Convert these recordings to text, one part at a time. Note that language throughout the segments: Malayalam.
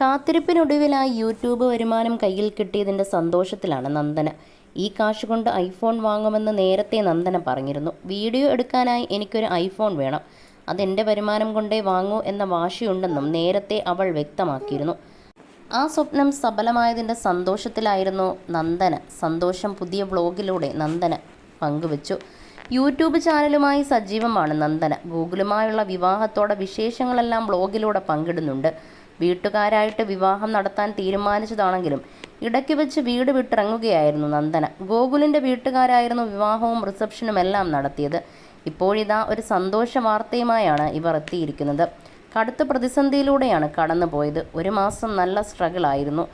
കാത്തിരിപ്പിനൊടുവിലായി യൂട്യൂബ് വരുമാനം കയ്യിൽ കിട്ടിയതിന്റെ സന്തോഷത്തിലാണ് നന്ദന. ഈ കാശ് കൊണ്ട് ഐഫോൺ വാങ്ങുമെന്ന് നേരത്തെ നന്ദന പറഞ്ഞിരുന്നു. വീഡിയോ എടുക്കാനായി എനിക്കൊരു ഐഫോൺ വേണം. അതെന്റെ വരുമാനം കൊണ്ടേ വാങ്ങൂ എന്ന വാശിയുണ്ടെന്നും നേരത്തെ അവൾ വ്യക്തമാക്കിയിരുന്നു. ആ സ്വപ്നം സഫലമായതിന്റെ സന്തോഷത്തിലായിരുന്നു നന്ദന. സന്തോഷം പുതിയ വ്ളോഗിലൂടെ നന്ദന പങ്കുവച്ചു. യൂട്യൂബ് ചാനലുമായി സജീവമാണ് നന്ദന. ഗൂഗിളുമായുള്ള വിവാഹത്തോടെ വിശേഷങ്ങളെല്ലാം വ്ളോഗിലൂടെ പങ്കിടുന്നുണ്ട്. വീട്ടുകാരായിട്ട് വിവാഹം നടത്താൻ തീരുമാനിച്ചതാണെങ്കിലും ഇടയ്ക്ക് വെച്ച് വീട് വിട്ടിറങ്ങുകയായിരുന്നു നന്ദന. ഗോകുലിന്റെ വീട്ടുകാരായിരുന്നു വിവാഹവും റിസപ്ഷനും എല്ലാം നടത്തിയത്. ഇപ്പോഴിതാ ഒരു സന്തോഷ വാർത്തയുമായാണ് ഇവർ എത്തിയിരിക്കുന്നത്. കടുത്ത പ്രതിസന്ധിയിലൂടെയാണ് കടന്നുപോയത് ഒരു മാസം നല്ല സ്ട്രഗിൾ ആയിരുന്നു.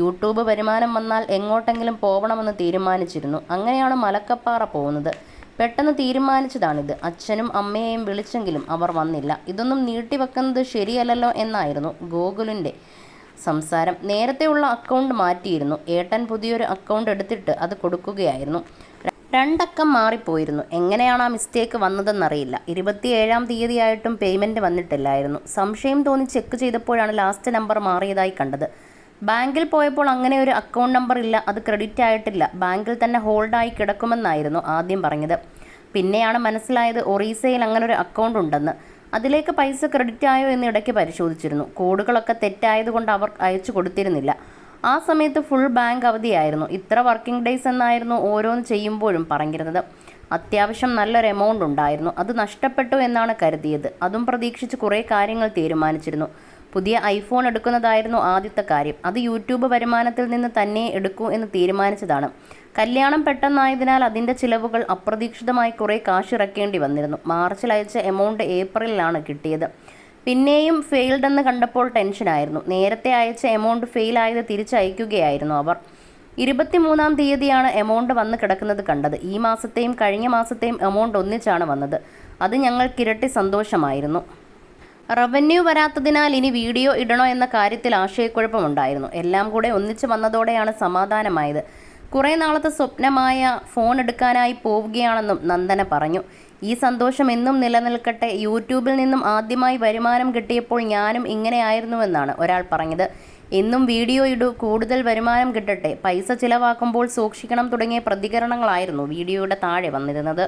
യൂട്യൂബ് വരുമാനം വന്നാൽ എങ്ങോട്ടെങ്കിലും പോകണമെന്ന് തീരുമാനിച്ചിരുന്നു. അങ്ങനെയാണ് മലക്കപ്പാറ പോകുന്നത്. പെട്ടെന്ന് തീരുമാനിച്ചതാണിത്. അച്ഛനും അമ്മയെയും വിളിച്ചെങ്കിലും അവർ വന്നില്ല. ഇതൊന്നും നീട്ടിവെക്കുന്നത് ശരിയല്ലല്ലോ എന്നായിരുന്നു ഗോകുലിന്റെ സംസാരം. നേരത്തെയുള്ള അക്കൗണ്ട് മാറ്റിയിരുന്നു. ഏട്ടൻ പുതിയൊരു അക്കൗണ്ട് എടുത്തിട്ട് അത് കൊടുക്കുകയായിരുന്നു. രണ്ടക്കം മാറിപ്പോയിരുന്നു. എങ്ങനെയാണ് ആ മിസ്റ്റേക്ക് വന്നതെന്നറിയില്ല. ഇരുപത്തിയേഴാം തീയതിയായിട്ടും പേയ്മെന്റ് വന്നിട്ടില്ലായിരുന്നു. സംശയം തോന്നി ചെക്ക് ചെയ്തപ്പോഴാണ് ലാസ്റ്റ് നമ്പർ മാറിയതായി കണ്ടത്. ബാങ്കിൽ പോയപ്പോൾ അങ്ങനെ ഒരു അക്കൗണ്ട് നമ്പർ ഇല്ല അത് ക്രെഡിറ്റ് ആയിട്ടില്ല. ബാങ്കിൽ തന്നെ ഹോൾഡായി കിടക്കുമെന്നായിരുന്നു ആദ്യം പറഞ്ഞത്. പിന്നെയാണ് മനസ്സിലായത് ഒറീസയിൽ അങ്ങനെ ഒരു അക്കൗണ്ട് ഉണ്ടെന്ന്. അതിലേക്ക് പൈസ ക്രെഡിറ്റ് ആയോ എന്ന് ഇടയ്ക്ക് പരിശോധിച്ചിരുന്നു. കോഡുകളൊക്കെ തെറ്റായതുകൊണ്ട് അവർ അയച്ചു കൊടുത്തിരുന്നില്ല. ആ സമയത്ത് ഫുൾ ബാങ്ക് അവധിയായിരുന്നു. ഇത്ര വർക്കിംഗ് ഡേയ്സ് എന്നായിരുന്നു ഓരോന്ന് ചെയ്യുമ്പോഴും പറഞ്ഞിരുന്നത്. അത്യാവശ്യം നല്ലൊരു എമൗണ്ട് ഉണ്ടായിരുന്നു. അത് നഷ്ടപ്പെട്ടു എന്നാണ് കരുതിയത്. അതും പ്രതീക്ഷിച്ച് കുറേ കാര്യങ്ങൾ തീരുമാനിച്ചിരുന്നു. പുതിയ ഐഫോൺ എടുക്കുന്നതായിരുന്നു ആദ്യത്തെ കാര്യം. അത് യൂട്യൂബ് വരുമാനത്തിൽ നിന്ന് തന്നെ എടുക്കൂ എന്ന് തീരുമാനിച്ചതാണ്. കല്യാണം പെട്ടെന്നായതിനാൽ അതിന്റെ ചിലവുകൾ അപ്രതീക്ഷിതമായി കുറേ കാശിറക്കേണ്ടി വന്നിരുന്നു. മാർച്ചിൽ അയച്ച എമൗണ്ട് ഏപ്രിലിലാണ് കിട്ടിയത്. പിന്നെയും ഫെയിൽഡ് എന്ന് കണ്ടപ്പോൾ ടെൻഷനായിരുന്നു. നേരത്തെ അയച്ച എമൗണ്ട് ഫെയിലായത് തിരിച്ചയക്കുകയായിരുന്നു അവർ. ഇരുപത്തിമൂന്നാം തീയതിയാണ് എമൗണ്ട് വന്ന് കിടക്കുന്നത് കണ്ടത്. ഈ മാസത്തെയും കഴിഞ്ഞ മാസത്തെയും എമൗണ്ട് ഒന്നിച്ചാണ് വന്നത്. അത് ഞങ്ങൾക്കിരട്ടി സന്തോഷമായിരുന്നു. റവന്യൂ വരാത്തതിനാൽ ഇനി വീഡിയോ ഇടണോ എന്ന കാര്യത്തിൽ ആശയക്കുഴപ്പമുണ്ടായിരുന്നു. എല്ലാം കൂടെ ഒന്നിച്ചു വന്നതോടെയാണ് സമാധാനമായത്. കുറേ നാളത്തെ സ്വപ്നമായ ഫോൺ എടുക്കാനായി പോവുകയാണെന്നും നന്ദന പറഞ്ഞു. ഈ സന്തോഷം എന്നും നിലനിൽക്കട്ടെ. യൂട്യൂബിൽ നിന്നും ആദ്യമായി വരുമാനം കിട്ടിയപ്പോൾ ഞാനും ഇങ്ങനെയായിരുന്നുവെന്നാണ് ഒരാൾ പറഞ്ഞത്. എന്നും വീഡിയോ ഇടൂ കൂടുതൽ വരുമാനം കിട്ടട്ടെ. പൈസ ചിലവാക്കുമ്പോൾ സൂക്ഷിക്കണം തുടങ്ങിയ പ്രതികരണങ്ങളായിരുന്നു വീഡിയോയുടെ താഴെ വന്നിരുന്നത്.